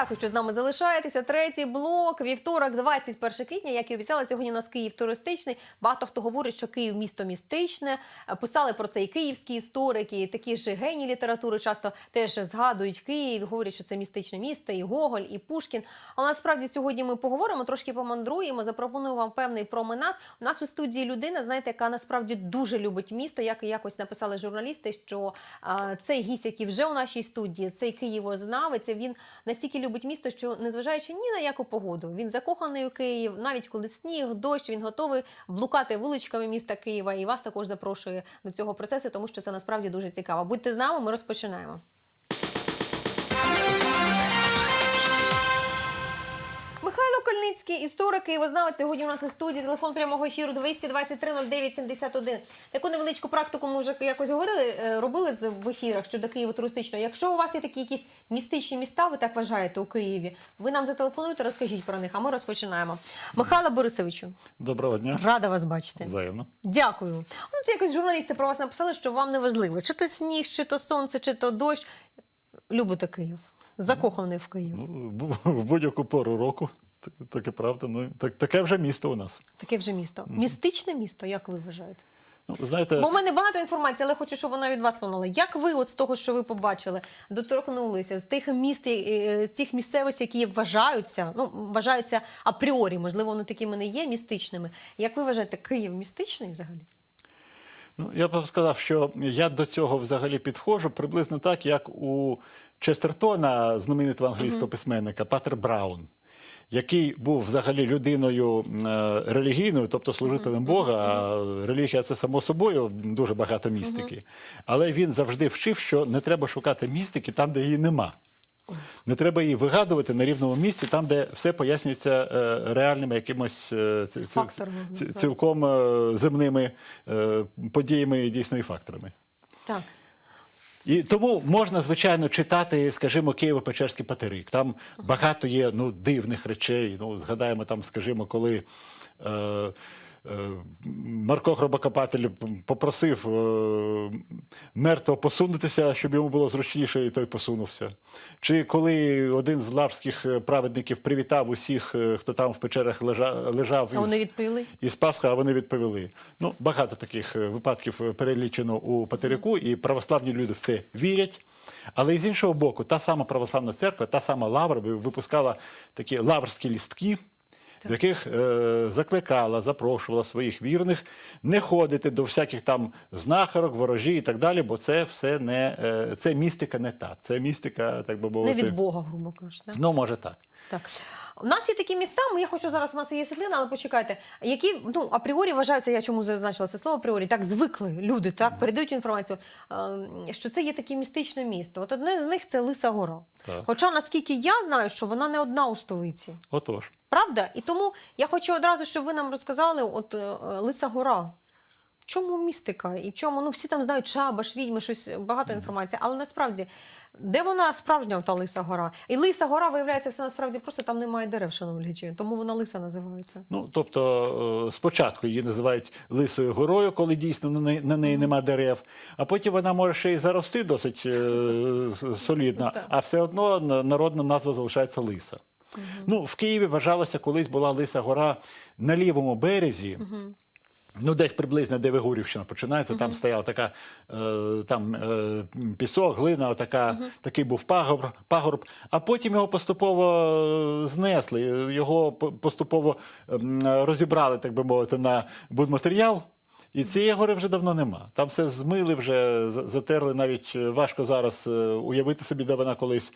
Дякую, що з нами залишаєтеся. Третій блок, вівторок, 21 квітня. Як і обіцяла, сьогодні у нас Київ туристичний. Багато хто говорить, що Київ місто містичне. Писали про це і київські історики, і такі ж генії літератури часто теж згадують Київ, говорять, що це містичне місто, і Гоголь, і Пушкін. Але насправді сьогодні ми поговоримо, трошки помандруємо. Запропоную вам певний променад. У нас у студії людина, знаєте, яка насправді дуже любить місто. Як і якось написали журналісти, що а, цей гість, який вже у нашій студії, цей києвознавець, він настільки любить місто, що незважаючи ні на яку погоду, він закоханий у Київ, навіть коли сніг, дощ, він готовий блукати вуличками міста Києва. І вас також запрошує до цього процесу, тому що це насправді дуже цікаво. Будьте з нами, ми розпочинаємо. Михайло Кольницький, історик Києвознавець, сьогодні у нас у студії. Телефон прямого ефіру 223 09 71. Таку невеличку практику ми вже якось говорили, е, робили в ефірах щодо Києва туристичного. Якщо у вас є такі якісь містичні міста, ви так вважаєте у Києві, ви нам зателефонуйте, розкажіть про них, а ми розпочинаємо. Михайло Борисовичу, Доброго дня. рада вас бачити. Взаємно. Дякую. Ну, це якось журналісти про вас написали, що вам не важливо, чи то сніг, чи то сонце, чи то дощ. Любите Київ. Закоханий в Київ. Ну, в будь-яку пору року. Так, таке правда. Ну, так, таке вже місто у нас. Таке вже місто. Містичне місто, як ви вважаєте? Ну, знаєте, Бо в мене багато інформації, але хочу, щоб вона від вас лунала. Як ви, от з того, що ви побачили, доторкнулися з тих міст, е, з тих місцевостей, які вважаються, ну вважаються апріорі, можливо, вони такими не є містичними. Як ви вважаєте, Київ містичний взагалі? ну, я б сказав, що я до цього взагалі підходжу приблизно так, як у Честертона, знаменитого англійського письменника Патер Браун. Який був взагалі людиною е, релігійною, тобто служителем Бога. А релігія це само собою дуже багато містики. Але він завжди вчив, що не треба шукати містики там, де її нема. Не треба її вигадувати на рівному місці, там, де все пояснюється е, реальними якимось е, Факторами, цілком земними подіями і дійсно і факторами. Так. І тому можна, звичайно, читати, скажімо, Києво-Печерський патерик. Там багато є ну, дивних речей. Ну, згадаємо, там, скажімо, коли. Е, Марко Хробокопатель попросив е, мертвого посунутися, щоб йому було зручніше, і той посунувся. Чи коли один з лаврських е, праведників привітав усіх, е, хто там в печерах лежа, лежав А вони відповіли? із Пасхи, а вони відповіли. Ну, багато таких е, випадків е, перелічено у Патерику, і православні люди в це вірять. Але з іншого боку, та сама православна церква, та сама Лавр випускала такі лаврські лістки, в яких е, закликала, запрошувала своїх вірних не ходити до всяких там знахарок, ворожі і так далі, бо це все не е, це містика не та. Це містика, так би Не від Бога, грубо кажучи. Ну, може так. Так. У нас є такі міста, я хочу зараз, у нас є світлина, але почекайте, які ну, апріорі вважаються, я чому зазначила це слово апріорі, так звикли люди, так, передають інформацію, е, що це є таке містичне місто. От одне з них це Лиса Гора. Так. Хоча, наскільки я знаю, що вона не одна у столиці. Отож. Правда? І тому я хочу одразу, щоб ви нам розказали, от е, е, Лиса Гора. В чому містика? І в чому? Ну, всі там знають Шабаш, відьми, щось багато інформації. Але насправді, де вона справжня та Лиса Гора? І Лиса Гора, виявляється, все насправді просто там немає дерев, шановні глядачі. Тому вона Лиса називається. Ну, тобто, е, спочатку її називають лисою горою, коли дійсно на неї, на неї нема дерев, а потім вона може ще й зарости досить е, солідно, а все одно народна назва залишається лиса. Ну, в Києві вважалося, колись була Лиса гора на лівому березі. Ну, десь приблизно, де Вигурівщина починається, там стояла така е, там е, пісок, глина, отака, такий був пагорб, пагорб. А потім його поступово е, знесли, його поступово ем, розібрали, так би мовити, на будматеріал. І цієї гори вже давно нема. Там все змили, вже затерли. Навіть е, важко зараз е, уявити собі, де вона колись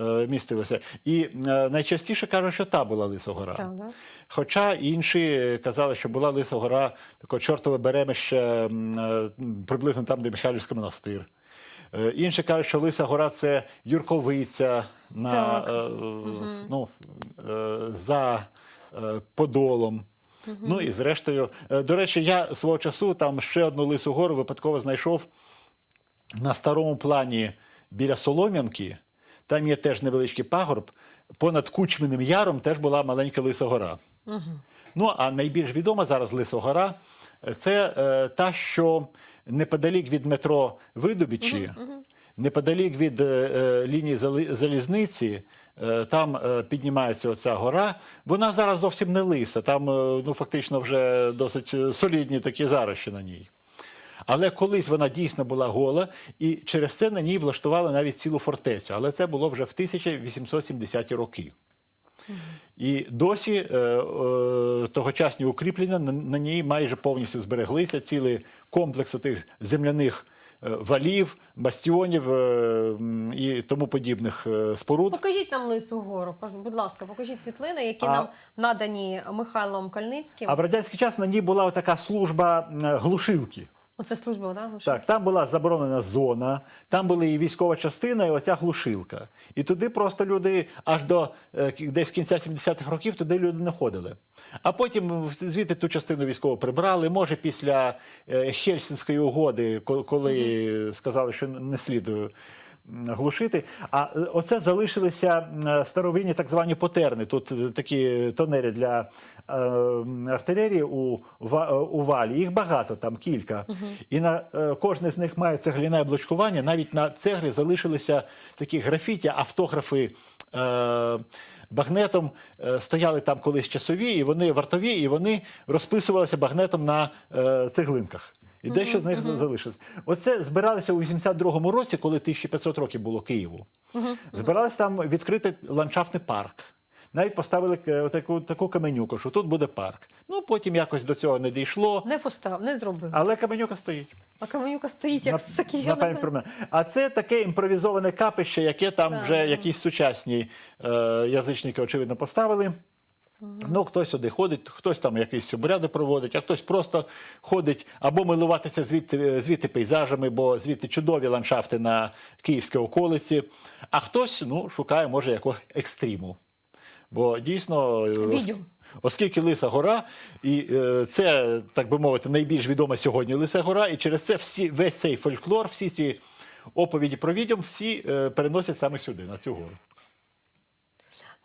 е, містилася. І е, найчастіше кажуть, що та була Лисогора. Так, да. Хоча інші казали, що була Лиса гора, таке чортове беремище е, приблизно там, де Михайлівський монастир. Е, Інші кажуть, що Лиса гора це Юрковиця на, Так. е, ну, е, за е, Подолом. Ну і зрештою, е, до речі, я свого часу там ще одну лису гору випадково знайшов на старому плані біля Солом'янки. Там є теж невеличкий пагорб. Понад Кучминим яром теж була маленька Лиса гора. Ну, а найбільш відома зараз Лиса гора це е, та, що неподалік від метро Видобічі, неподалік від е, е, лінії залізниці, там е, піднімається оця гора. Вона зараз зовсім не лиса, там е, ну, фактично вже досить е, солідні такі зарощі на ній. Але колись вона дійсно була гола, і через це на ній влаштували навіть цілу фортецю. Але це було вже в 1870-ті роки. І досі е, е, тогочасні укріплення на, на ній майже повністю збереглися. Цілий комплекс тих земляних е, валів, бастіонів е, і тому подібних е, споруд. Покажіть нам лису гору, будь ласка, покажіть світлини, які А- нам надані Михайлом Кальницьким. А в радянський час на ній була така служба е, глушилки. Оце служба, да? ну, Так, там була заборонена зона, там була і військова частина, і оця глушилка. І туди просто люди аж до е, десь кінця 70-х років туди люди не ходили. А потім звідти ту частину військову прибрали. Може, після е, Хельсінської угоди, коли сказали, що не слід глушити. А е, оце залишилися старовинні так звані потерни. Тут е, такі тонелі для артилерії у, у валі. Їх багато, там кілька. І на кожне з них має цегляне облучкування. Навіть на цеглі залишилися такі графіті, автографи. Е, Багнетом е, стояли там колись часові, і вони вартові, і вони розписувалися багнетом на е, цеглинках. І дещо з них залишилось. Оце збиралися у 82-му році, коли 1500 років було Києву. Збиралися там відкрити ландшафтний парк. Навіть поставили е, таку, таку каменюку, що тут буде парк. Ну потім якось до цього не дійшло, Не постав, не зробили. але каменюка стоїть. А Каменюка стоїть як На- такий. на пам'ять про мене. А це таке імпровізоване капище, яке там Так. вже якісь сучасні е, язичники, очевидно, поставили. Ну, хтось сюди ходить, хтось там якісь обряди проводить, а хтось просто ходить або милуватися звідти, звідти пейзажами, бо звідти чудові ландшафти на київській околиці, а хтось ну, шукає, може, якогось екстриму. Бо дійсно, е, Відьом. Оскільки Лиса гора, і е, це, так би мовити, найбільш відома сьогодні Лиса гора, і через це всі, весь цей фольклор, всі ці оповіді про відьом, всі е, переносять саме сюди, на цю гору.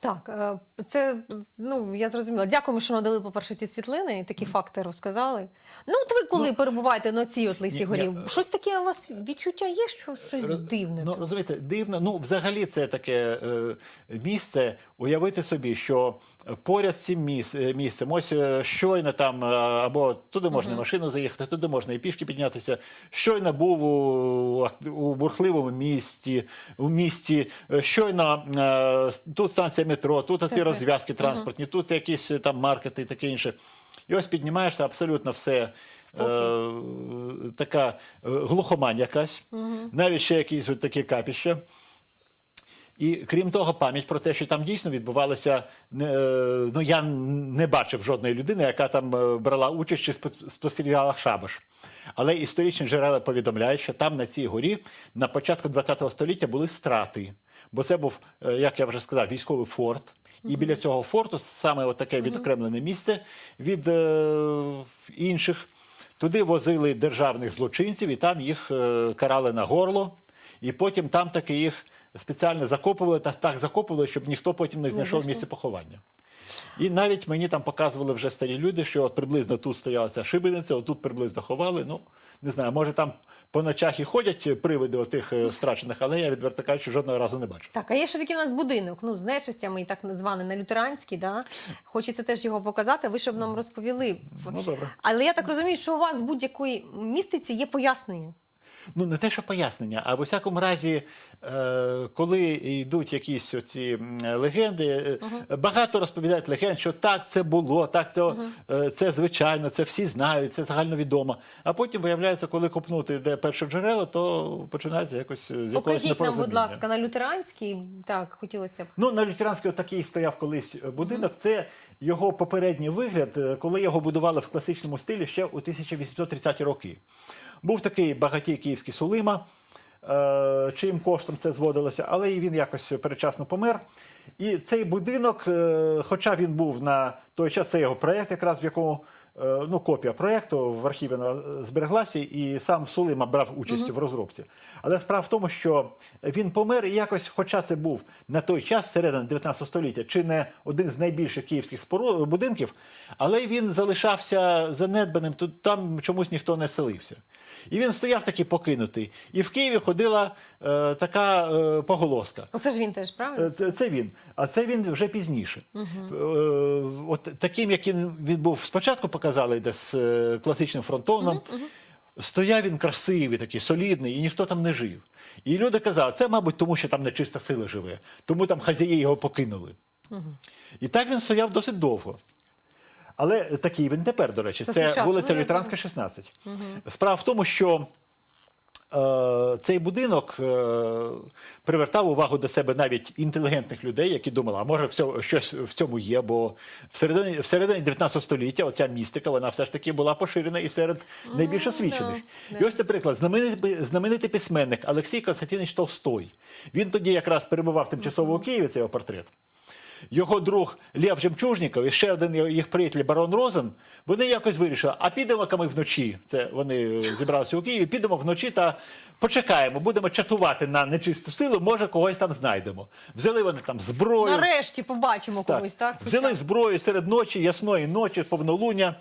Так, е, це ну я зрозуміла. Дякуємо, що надали, по-перше, ці світлини і такі факти розказали. Ну, от ви коли перебуваєте на цій от лисій ні, горі, ні, щось таке у вас відчуття є, що щось Роз- дивне? Ну, тут? розумієте, дивно. Ну, взагалі, це таке е, місце. Уявити собі, що поряд з цим е, місцем, ось е, щойно там, е, або туди можна машину заїхати, туди можна і пішки піднятися. Щойно був у, у бурхливому місті, у місті, щойно тут станція метро, тут ці розв'язки транспортні, тут якісь там маркети і таке інше. І ось піднімаєшся абсолютно все е, така глухомань якась, навіть ще якісь от такі капіща. І крім того, пам'ять про те, що там дійсно відбувалося, е, ну я не бачив жодної людини, яка там е, брала участь чи спо- спостерігала шабаш. Але історичні джерела повідомляють, що там на цій горі на початку ХХ століття були страти. Бо це був, е, як я вже сказав, військовий форт. І біля цього форту саме от таке відокремлене місце від е, інших. Туди возили державних злочинців, і там їх е, карали на горло. І потім там таки їх спеціально закопували та так закопували, щоб ніхто потім не знайшов місце поховання. І навіть мені там показували вже старі люди, що от приблизно тут стояла ця шибениця, отут приблизно ховали. Ну, не знаю, може там по ночах і ходять привиди отих е, страчених, але я відверто кажучи, жодного разу не бачив. Так, а є ще такий у нас будинок, ну з нечистями, і так званий на лютеранський. Да? Хочеться теж його показати. Ви щоб нам розповіли. Ну, добре. Але я так розумію, що у вас будь-якої містиці є пояснення. Ну, не те, що пояснення, а в усякому разі, е, коли йдуть якісь оці легенди, е, багато розповідають легенд, що так це було, так це, е, це звичайно, це всі знають, це загальновідомо. А потім виявляється, коли копнути де перше джерело, то починається якось з якогось Покажіть нам, будь ласка, на лютеранський. Так, хотілося б. Ну, на лютеранській такий стояв колись будинок. Це його попередній вигляд, коли його будували в класичному стилі ще у 1830-ті роки. Був такий багатій київський Сулима, е, чиїм коштом це зводилося, але і він якось передчасно помер. І цей будинок, е, хоча він був на той час, це його проєкт, якраз в якому е, ну, копія проєкту в архіві збереглася, і сам Сулима брав участь в розробці. Але справа в тому, що він помер, і якось, хоча це був на той час, середина 19 століття, чи не один з найбільших київських будинків, але він залишався занедбаним, тут там чомусь ніхто не селився. І він стояв такий покинутий. І в Києві ходила е, така е, поголоска. Оце ж він теж, правильно? Е, Це, це він. А це він вже пізніше. Е, От таким, яким він був спочатку, показали десь е, класичним фронтоном. Стояв він красивий, такий солідний, і ніхто там не жив. І люди казали, це, мабуть, тому що там нечиста сила живе, тому там хазяї його покинули. І так він стояв досить довго. Але такий він тепер, до речі, Це це, вулиця я Літранська, 16. Справа в тому, що е, цей будинок е, привертав увагу до себе навіть інтелігентних людей, які думали, а може все, щось в цьому є, бо всередині, всередині 19 століття оця містика, вона все ж таки була поширена і серед найбільш освічених. да, І ось, наприклад, знаменитий, знаменитий письменник Олексій Константинович Толстой. Він тоді якраз перебував тимчасово у Києві, це його портрет. Його друг Лев Жемчужніков і ще один їх приятель барон Розен, вони якось вирішили, а підемо-ка ми вночі. Це вони зібралися у Києві, підемо вночі та почекаємо, будемо чатувати на нечисту силу, може когось там знайдемо. Взяли вони там зброю. Нарешті побачимо комусь, так? Взяли зброю серед ночі, ясної ночі, повнолуння.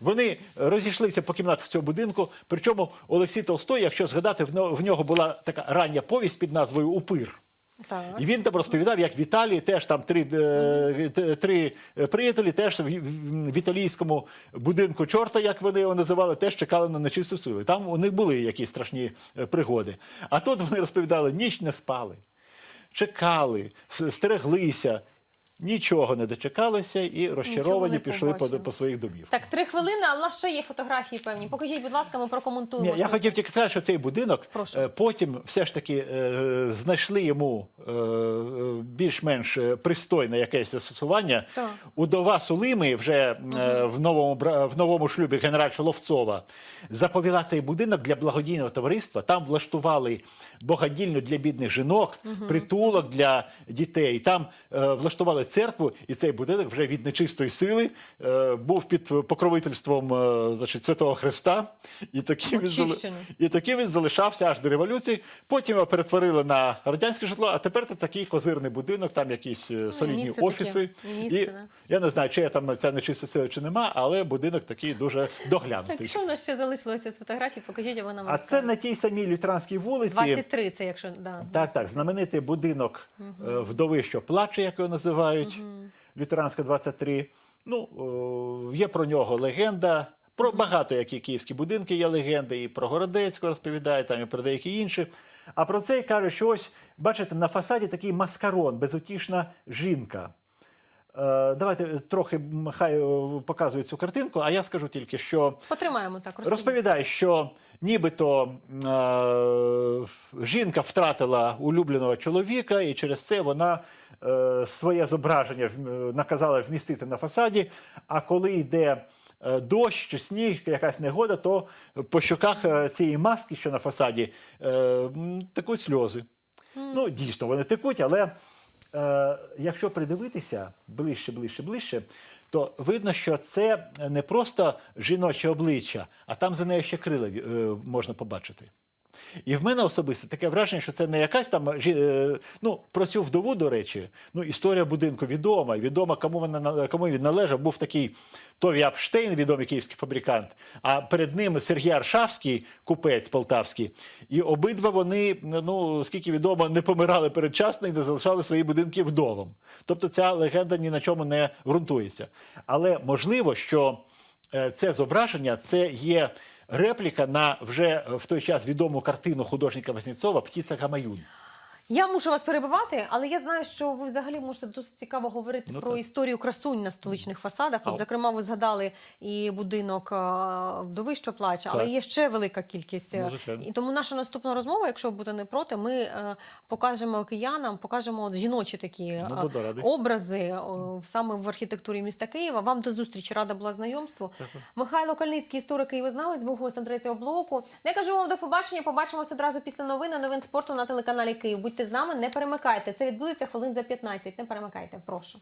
Вони розійшлися по кімнатах цього будинку. Причому Олексій Толстой, якщо згадати, в нього була така рання повість під назвою Упир. Так. І він там розповідав, як в Італії теж там три, е, три приятелі теж в, італійському будинку чорта, як вони його називали, теж чекали на нечисту силу. Там у них були якісь страшні е, пригоди. А тут вони розповідали, ніч не спали, чекали, стереглися, нічого не дочекалися і розчаровані пішли по, по своїх домів. Так, три хвилини, але у нас ще є фотографії певні. Покажіть, будь ласка, ми прокоментуємо. Ні, я хотів тільки сказати, що цей будинок Прошу. е, потім все ж таки е, знайшли йому е, більш-менш пристойне якесь застосування. Так. Удова Сулими вже е, в, новому, в новому шлюбі генеральша Ловцова заповіла цей будинок для благодійного товариства. Там влаштували богадільню для бідних жінок, притулок для дітей. Там влаштували церкву, і цей будинок вже від нечистої сили е, був під покровительством е, значить, Святого Христа. І таким, він, і таким він залишався аж до революції. Потім його перетворили на радянське житло, а тепер це такий козирний будинок, там якісь е, солідні місце таке, офіси. і місце, да. я не знаю, чи є там ця нечиста сила, чи нема, але будинок такий дуже доглянутий. Так, що в нас ще залишилося з фотографій? Покажіть, а ви нам А це на тій самій Лютеранській вулиці. 23, це якщо да. Так, так, знаменитий будинок е, вдови, що плаче, як його називають, Лютеранська 23. Ну, о, є про нього легенда. Про багато які київські будинки є легенди, і про Городецького розповідає, там, і про деякі інші. А про цей каже, що ось, бачите, на фасаді такий маскарон, безутішна жінка. Е, давайте трохи хай е, показують цю картинку, а я скажу тільки, що Потримаємо так. розкажіть. Розповідає, що нібито е, жінка втратила улюбленого чоловіка, і через це вона е, своє зображення вм- наказала вмістити на фасаді. А коли йде е, дощ чи сніг, якась негода, то по щоках е, цієї маски, що на фасаді, е, текуть сльози. Ну, дійсно, вони текуть, але е, якщо придивитися ближче, ближче, ближче, то видно, що це не просто жіноче обличчя, а там за нею ще крила е, можна побачити. І в мене особисто таке враження, що це не якась там е, ну про цю вдову, до речі, ну історія будинку відома. Відома, кому вона кому він належав. Був такий Тові Апштейн, відомий київський фабрикант. А перед ним Сергій Аршавський, купець полтавський. І обидва вони, ну скільки відомо, не помирали передчасно і не залишали свої будинки вдовом. Тобто ця легенда ні на чому не ґрунтується. Але можливо, що е, це зображення це є репліка на вже в той час відому картину художника Васнецова Птіця Гамаюн. Я мушу вас перебивати, але я знаю, що ви взагалі можете досить цікаво говорити Ну, про так. історію красунь на столичних фасадах. От, Ау. зокрема, ви згадали і будинок а, вдови, що плаче, але є ще велика кількість. Ну, і тому наша наступна розмова, якщо ви будете не проти, ми е, покажемо киянам, покажемо от жіночі такі Ну, а, образи саме в архітектурі міста Києва. Вам до зустрічі рада була знайомству. Михайло Кальницький, історик Києвознавець, був гостем третього блоку. Я кажу вам до побачення. Побачимося одразу після новин, новин спорту на телеканалі Київ будьте з нами, не перемикайте. Це відбудеться хвилин за 15. Не перемикайте, прошу.